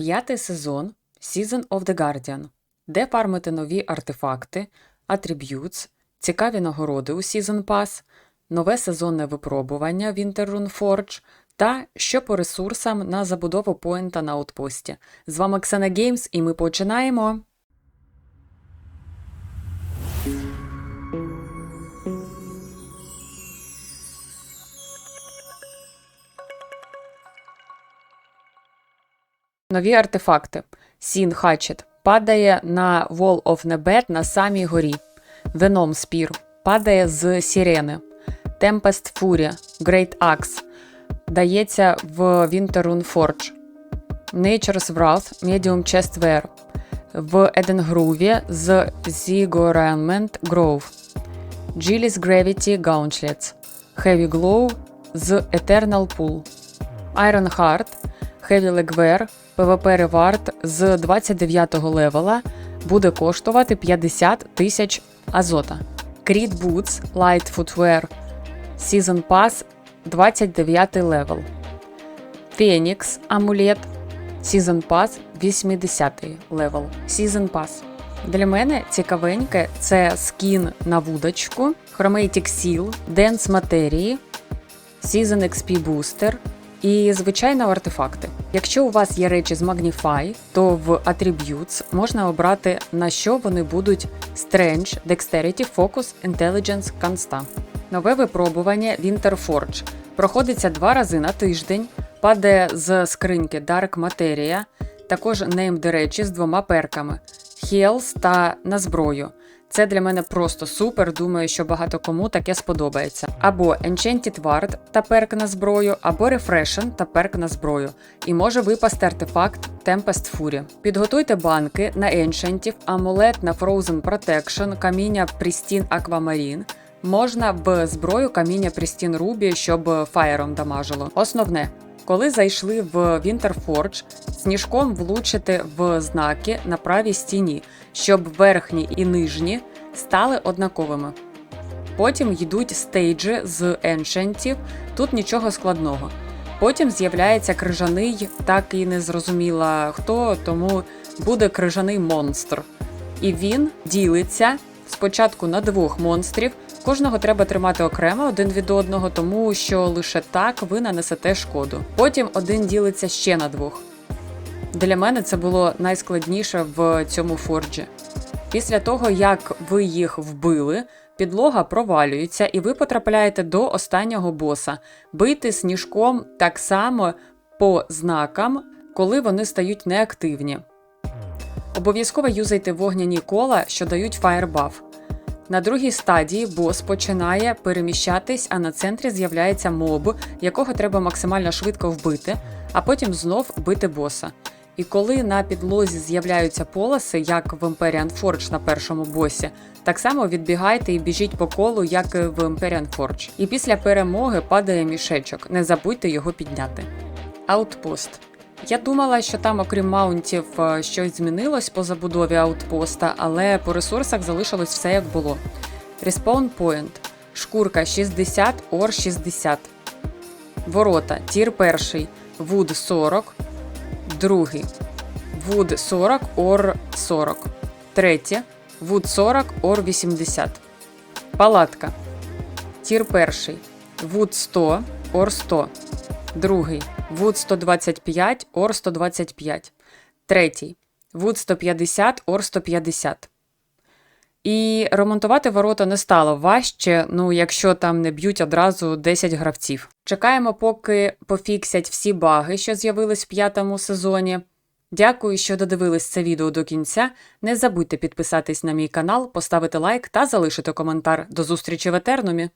П'ятий сезон Season of the Guardian, де фармити нові артефакти, атриб'ютс, цікаві нагороди у Season Pass, нове сезонне випробування Winterrun Forge та що по ресурсам на забудову поінта на аутпості. З вами Ксена Геймс і ми починаємо. Нові артефакти. Сін Хачет падає на Wall of Nebet на самій горі. Venom Spear падає з Сірени. Tempest Fury Great Axe дається в Forge. Nature's Wrath Medium Chest Wear в Еденгруві з Ziggoraiment Grove. Gillis Gravity Gauntlets Heavy Glow з Eternal Pool. Iron Heart Heavy Legwear PvP Reward з 29 левела буде коштувати 50 тисяч азота. Creed Boots Light Footwear Season Pass 29 левел. Phoenix Амулет Season Pass 80 левел. Season Pass. Для мене цікавеньке це скін на вудочку, Chromatic Seal, Dance матерії, Season XP Booster і, звичайно, артефакти. Якщо у вас є речі з Magnify, то в Attributes можна обрати на що вони будуть Strange, Dexterity, Focus, Intelligence, Consta. Нове випробування Winter Forge проходиться два рази на тиждень, падає з скриньки Dark Materia, також нейм речі з двома перками Heals та на зброю. Це для мене просто супер. Думаю, що багато кому таке сподобається. Або Enchanted Ward та перк на зброю, або Refreshen та перк на зброю. І може випасти артефакт Tempest Fury. Підготуйте банки на Еншентів, амулет на Frozen Protection, каміння Pristine Aquamarine. Можна в зброю каміння Pristine Ruby, щоб фаєром дамажило. Основне. Коли зайшли в Forge, сніжком влучити в знаки на правій стіні, щоб верхні і нижні стали однаковими. Потім йдуть стейджі з еншентів, тут нічого складного. Потім з'являється крижаний, так і не зрозуміла хто, тому буде крижаний монстр. І він ділиться спочатку на двох монстрів. Кожного треба тримати окремо один від одного, тому що лише так ви нанесете шкоду. Потім один ділиться ще на двох. Для мене це було найскладніше в цьому форджі. Після того, як ви їх вбили, підлога провалюється, і ви потрапляєте до останнього боса. Бити сніжком так само по знакам, коли вони стають неактивні. Обов'язково юзайте вогняні кола, що дають фаєрбаф. На другій стадії бос починає переміщатись, а на центрі з'являється моб, якого треба максимально швидко вбити, а потім знов бити боса. І коли на підлозі з'являються полоси, як в Empyrean Forge на першому босі, так само відбігайте і біжіть по колу, як в Empyrean Forge. І після перемоги падає мішечок. Не забудьте його підняти. Аутпост. Я думала, що там, окрім маунтів, е, щось змінилось по забудові аутпоста, але по ресурсах залишилось все як було. Respawn Point. Шкурка 60, ор 60. Ворота. Тір перший. Вуд 40. Другий. Вуд 40, ор 40. Третє. Вуд 40, ор 80. Палатка. Тір перший. Вуд 100, ор 100. Другий. Вуд 125, ор 125. Третій. Вуд 150, ор 150. І ремонтувати ворота не стало важче, ну якщо там не б'ють одразу 10 гравців. Чекаємо, поки пофіксять всі баги, що з'явились в п'ятому сезоні. Дякую, що додивились це відео до кінця. Не забудьте підписатись на мій канал, поставити лайк та залишити коментар. До зустрічі в Етернумі!